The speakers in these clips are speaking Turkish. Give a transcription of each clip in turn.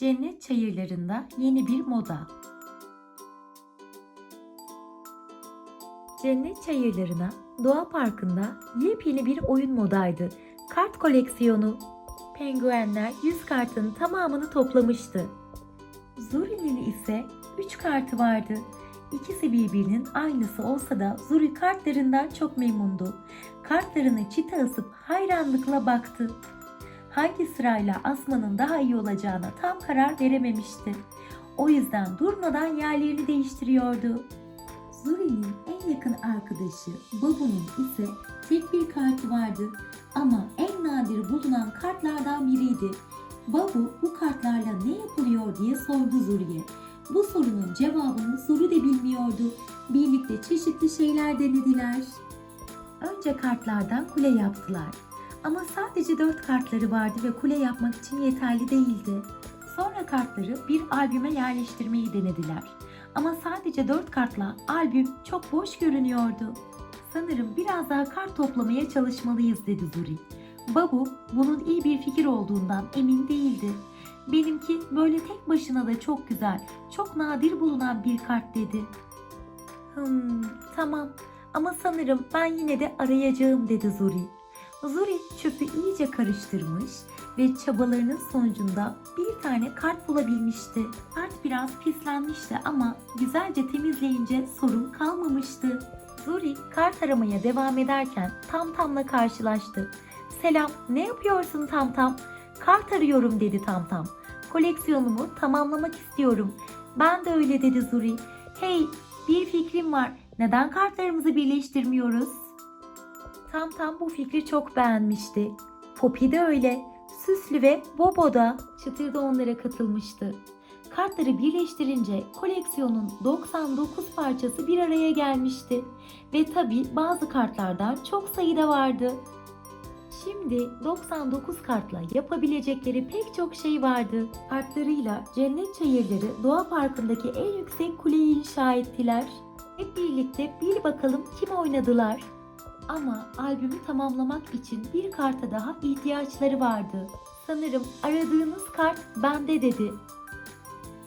Cennet çayırlarında yeni bir moda. Cennet çayırlarına Doğa Parkı'nda yepyeni bir oyun modaydı. Kart koleksiyonu. Penguenler 100 kartın tamamını toplamıştı. Zuri'nin ise 3 kartı vardı. İkisi birbirinin aynısı olsa da Zuri kartlarından çok memnundu. Kartlarını çita asıp hayranlıkla baktı. Hangi sırayla asmanın daha iyi olacağına tam karar verememişti. O yüzden durmadan yerlerini değiştiriyordu. Zuri'nin en yakın arkadaşı Babu'nun ise tek bir kartı vardı ama en nadir bulunan kartlardan biriydi. Babu bu kartlarla ne yapılıyor diye sordu Zuri'ye. Bu sorunun cevabını Zuri de bilmiyordu. Birlikte çeşitli şeyler denediler. Önce kartlardan kule yaptılar. Ama sadece 4 kartları vardı ve kule yapmak için yeterli değildi. Sonra kartları bir albüme yerleştirmeyi denediler. Ama sadece 4 kartla albüm çok boş görünüyordu. Sanırım biraz daha kart toplamaya çalışmalıyız dedi Zuri. Babu bunun iyi bir fikir olduğundan emin değildi. Benimki böyle tek başına da çok güzel, çok nadir bulunan bir kart dedi. Hmm, tamam ama sanırım ben yine de arayacağım dedi Zuri. Zuri çöpü iyice karıştırmış ve çabalarının sonucunda bir tane kart bulabilmişti. Kart biraz pislenmişti ama güzelce temizleyince sorun kalmamıştı. Zuri kart aramaya devam ederken Tam Tam'la karşılaştı. Selam, ne yapıyorsun Tam Tam? Kart arıyorum dedi Tam Tam. Koleksiyonumu tamamlamak istiyorum. Ben de öyle dedi Zuri. Hey, bir fikrim var. Neden kartlarımızı birleştirmiyoruz? Tam Tam bu fikri çok beğenmişti. Poppy de öyle. Süslü ve Bobo da Çıtır da onlara katılmıştı. Kartları birleştirince koleksiyonun 99 parçası bir araya gelmişti. Ve tabi bazı kartlardan çok sayıda vardı. Şimdi 99 kartla yapabilecekleri pek çok şey vardı. Kartlarıyla Cennet Çayırları Doğa Parkı'ndaki en yüksek kuleyi inşa ettiler. Hep birlikte bir bakalım kim oynadılar. Ama albümü tamamlamak için bir karta daha ihtiyaçları vardı. Sanırım aradığınız kart bende dedi.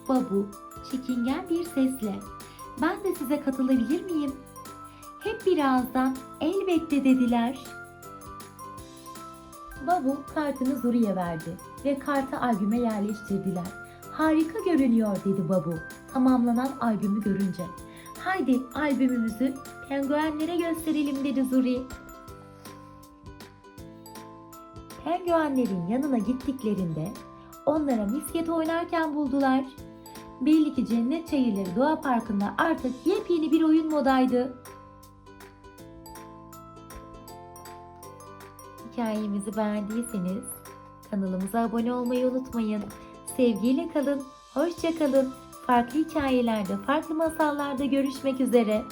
Babu çekingen bir sesle. Ben de size katılabilir miyim? Hep birazdan elbette dediler. Babu kartını Zuri'ye verdi ve kartı albüme yerleştirdiler. Harika görünüyor dedi Babu tamamlanan albümü görünce. Haydi albümümüzü penguenlere gösterelim dedi Zuri. Penguenlerin yanına gittiklerinde onlara misket oynarken buldular. Belli ki Cennet Çayırları Doğa Parkı'nda artık yepyeni bir oyun modaydı. Hikayemizi beğendiyseniz kanalımıza abone olmayı unutmayın. Sevgiyle kalın, hoşça kalın. Farklı hikayelerde, farklı masallarda görüşmek üzere.